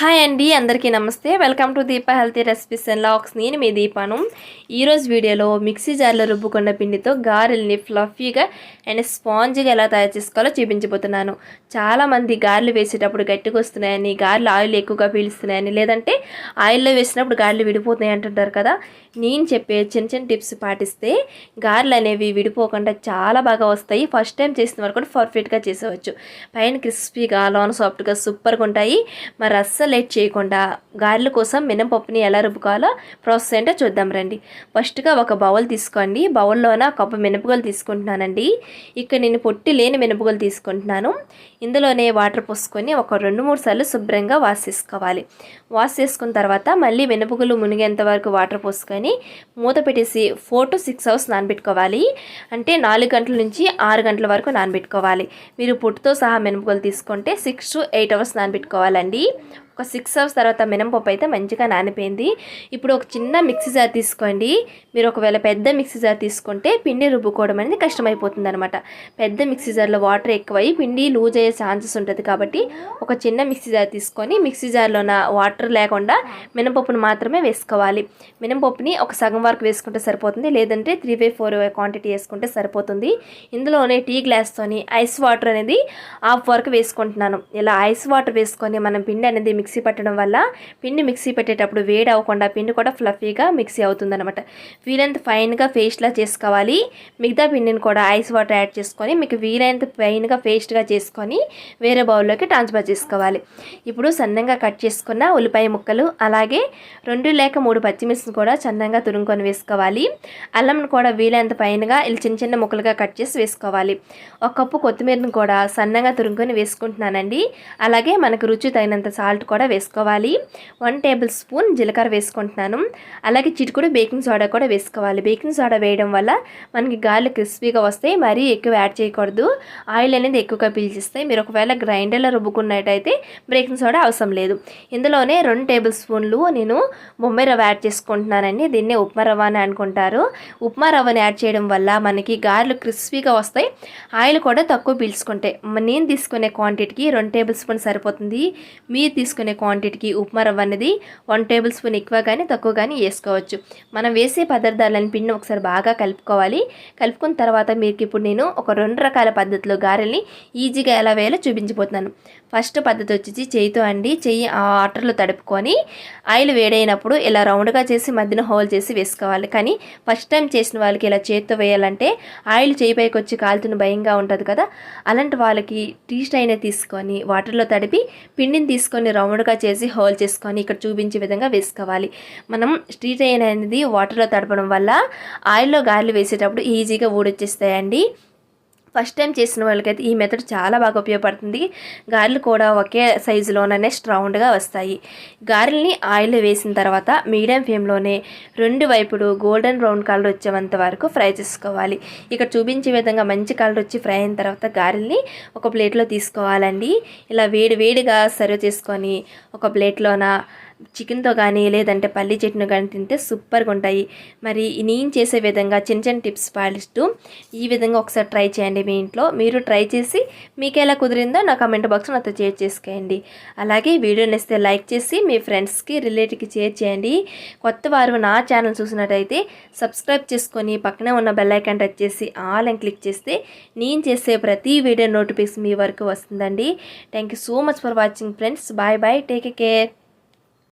Hi అండి అందరికీ నమస్తే. Welcome to Deepa healthy recipes and lacks. నేను మీ దీపాను. ఈరోజు వీడియోలో మిక్సీ జార్లో రుబ్బుకున్న పిండితో గారెల్ని ఫ్లఫీగా అండ్ స్పాంజ్గా ఎలా తయారు చేసుకోవాలో చూపించబోతున్నాను. చాలామంది గారెలు వేసేటప్పుడు గట్టిగా వస్తున్నాయని గారెలు ఆయిల్ ఎక్కువగా పీలుస్తున్నాయని లేదంటే ఆయిల్లో వేసినప్పుడు గారెలు విడిపోతున్నాయి అంటుంటారు కదా. నేను చెప్పే చిన్న చిన్న టిప్స్ పాటిస్తే గారెలు అనేవి విడిపోకుండా చాలా బాగా వస్తాయి. ఫస్ట్ టైం చేసిన వరకు కూడా పర్ఫెక్ట్గా చేసేవచ్చు. పైన క్రిస్పీగా లోన సాఫ్ట్గా సూపర్గా ఉంటాయి. మరి అస్సలు లేట్ చేయకుండా గారెల కోసం మినపప్పుని ఎలా రుబ్బుకోవాలో ప్రాసెస్ ఏంటో చూద్దాం రండి. ఫస్ట్గా ఒక బౌల్ తీసుకోండి. బౌల్లోన కప్పు మినపగులు తీసుకుంటున్నానండి. ఇక్కడ నేను పొట్టి లేని మినపగులు తీసుకుంటున్నాను. ఇందులోనే వాటర్ పోసుకొని ఒక రెండు మూడు సార్లు శుభ్రంగా వాష్ చేసుకోవాలి. వాష్ చేసుకున్న తర్వాత మళ్ళీ మినపగులు మునిగేంత వరకు వాటర్ పోసుకొని మూత పెట్టేసి ఫోర్ టు సిక్స్ అవర్స్ నానబెట్టుకోవాలి. అంటే నాలుగు గంటల నుంచి ఆరు గంటల వరకు నానబెట్టుకోవాలి. మీరు పొట్టుతో సహా మినపగులు తీసుకుంటే సిక్స్ టు ఎయిట్ అవర్స్ నానబెట్టుకోవాలండి. ఒక సిక్స్ అవర్స్ తర్వాత మినపప్పు అయితే మంచిగా నానిపోయింది. ఇప్పుడు ఒక చిన్న మిక్సీ జార్ తీసుకోండి. మీరు ఒకవేళ పెద్ద మిక్సీ జార్ తీసుకుంటే పిండి రుబ్బుకోవడం అనేది కష్టమైపోతుంది అనమాట పెద్ద మిక్సీ జార్లో వాటర్ ఎక్కువై పిండి లూజ్ అయ్యే ఛాన్సెస్ ఉంటుంది కాబట్టి ఒక చిన్న మిక్సీ జార్ తీసుకొని మిక్సీ జార్లోన వాటర్ లేకుండా మినపప్పును మాత్రమే వేసుకోవాలి. మినపప్పుని ఒక సగం వరకు వేసుకుంటే సరిపోతుంది లేదంటే త్రీ బై ఫోర్ క్వాంటిటీ వేసుకుంటే సరిపోతుంది. ఇందులోనే టీ గ్లాస్తోని ఐస్ వాటర్ అనేది హాఫ్ వరకు వేసుకుంటున్నాను. ఇలా ఐస్ వాటర్ వేసుకొని మనం పిండి అనేది మిక్స్ మిక్సీ పట్టడం వల్ల పిండి మిక్సీ పెట్టేటప్పుడు వేడి అవ్వకుండా పిండి కూడా ఫ్లఫీగా మిక్సీ అవుతుందన్నమాట. వీలైనంత ఫైన్గా పేస్ట్లా చేసుకోవాలి. మిగతా పిండిని కూడా ఐస్ వాటర్ యాడ్ చేసుకొని మీకు వీలైనంత ఫైన్గా పేస్ట్గా చేసుకొని వేరే బౌల్లోకి ట్రాన్స్ఫర్ చేసుకోవాలి. ఇప్పుడు సన్నంగా కట్ చేసుకున్న ఉల్లిపాయ ముక్కలు అలాగే రెండు లేక మూడు పచ్చిమిర్చిని కూడా సన్నంగా తురుముకొని వేసుకోవాలి. అల్లంను కూడా వీలైనంత ఫైన్గా ఇలా చిన్న చిన్న ముక్కలుగా కట్ చేసి వేసుకోవాలి. ఒక కప్పు కొత్తిమీరను కూడా సన్నగా తురుముకొని వేసుకుంటున్నానండి. అలాగే మనకు రుచి తగినంత సాల్ట్ కూడా వేసుకోవాలి. వన్ టేబుల్ స్పూన్ జీలకర్ర వేసుకుంటున్నాను. అలాగే చిటికుడు బేకింగ్ సోడా కూడా వేసుకోవాలి. బేకింగ్ సోడా వేయడం వల్ల మనకి గాలి క్రిస్పీగా వస్తాయి మరీ ఎక్కువ యాడ్ చేయకూడదు. ఆయిల్ అనేది ఎక్కువగా పీల్చిస్తాయి మీరు ఒకవేళ గ్రైండర్లో రుబ్బుకున్నట్టయితే బేకింగ్ సోడా అవసరం లేదు. ఇందులోనే రెండు టేబుల్ స్పూన్లు నేను బొమ్మాయి రవ్వ యాడ్ చేసుకుంటున్నానండి. దీన్నే ఉప్మా రవ్వ అని అనుకుంటారు. ఉప్మా రవ్వని యాడ్ చేయడం వల్ల మనకి గారెలు క్రిస్పీగా వస్తాయి. ఆయిల్ కూడా తక్కువ పీల్చుకుంటాయి నేను తీసుకునే క్వాంటిటీకి రెండు టేబుల్ స్పూన్ సరిపోతుంది. మీరు తీసుకునే క్వాంటిటీకి ఉప్మా రవ్వ అనేది వన్ టేబుల్ స్పూన్ ఎక్కువ కానీ తక్కువ కానీ వేసుకోవచ్చు. మనం వేసే పదార్థాలను పిండిని ఒకసారి బాగా కలుపుకోవాలి. కలుపుకున్న తర్వాత మీకు ఇప్పుడు నేను ఒక రెండు రకాల పద్ధతిలో గారెల్ని ఈజీగా ఎలా వేయాలో చూపించిపోతున్నాను ఫస్ట్ పద్ధతి వచ్చేసి చేయితో అండి చెయ్యి ఆ వాటర్లో తడుపుకొని ఆయిల్ వేడైనప్పుడు ఇలా రౌండ్గా చేసి మధ్యన హోల్ చేసి వేసుకోవాలి. కానీ ఫస్ట్ టైం చేసిన వాళ్ళకి ఇలా చేతితో వేయాలంటే ఆయిల్ చేయి పైకి వచ్చి కాలుతున్న భయంగా ఉంటుంది కదా. అలాంటి వాళ్ళకి టీ స్టైనే తీసుకొని వాటర్లో తడిపి పిండిని తీసుకొని రౌండ్ రౌండ్గా చేసి హోల్ చేసుకొని ఇక్కడ చూపించే విధంగా వేసుకోవాలి. మనం స్ట్రీట్ అయిన అనేది వాటర్లో తడపడం వల్ల ఆయిల్లో గాలి వేసేటప్పుడు ఈజీగా ఊడొచ్చేస్తాయండి. ఫస్ట్ టైం చేసిన వాళ్ళకైతే ఈ మెథడ్ చాలా బాగా ఉపయోగపడుతుంది. గారెలు కూడా ఒకే సైజులోనే రౌండ్గా వస్తాయి. గారెల్ని ఆయిల్ వేసిన తర్వాత మీడియం ఫ్లేమ్లోనే రెండు వైపుడు గోల్డెన్ బ్రౌన్ కలర్ వచ్చేంత వరకు ఫ్రై చేసుకోవాలి. ఇక్కడ చూపించే విధంగా మంచి కలర్ వచ్చి ఫ్రై అయిన తర్వాత గారెల్ని ఒక ప్లేట్లో తీసుకోవాలండి. ఇలా వేడి వేడిగా సర్వ్ చేసుకొని ఒక ప్లేట్లోన చికెన్తో కానీ లేదంటే పల్లి చట్నీ కానీ తింటే సూపర్గా ఉంటాయి మరి నేను చేసే విధంగా చిన్న చిన్న టిప్స్ పాటిస్తూ ఈ విధంగా ఒకసారి ట్రై చేయండి మీ ఇంట్లో. మీరు ట్రై చేసి మీకు ఎలా కుదిరిందో నా కమెంట్ బాక్స్ నాతో షేర్ చేసుకోండి. అలాగే వీడియో నచ్చితే లైక్ చేసి మీ ఫ్రెండ్స్కి రిలేటివ్కి షేర్ చేయండి. కొత్త వారు నా ఛానల్ చూసినట్టయితే సబ్స్క్రైబ్ చేసుకొని పక్కనే ఉన్న బెల్ ఐకాన్ టచ్ చేసి ఆల్ అని క్లిక్ చేస్తే నేను చేసే ప్రతి వీడియో నోటిఫికేషన్ మీ వరకు వస్తుందండి. Thank you so much for watching friends. Bye bye. Take care.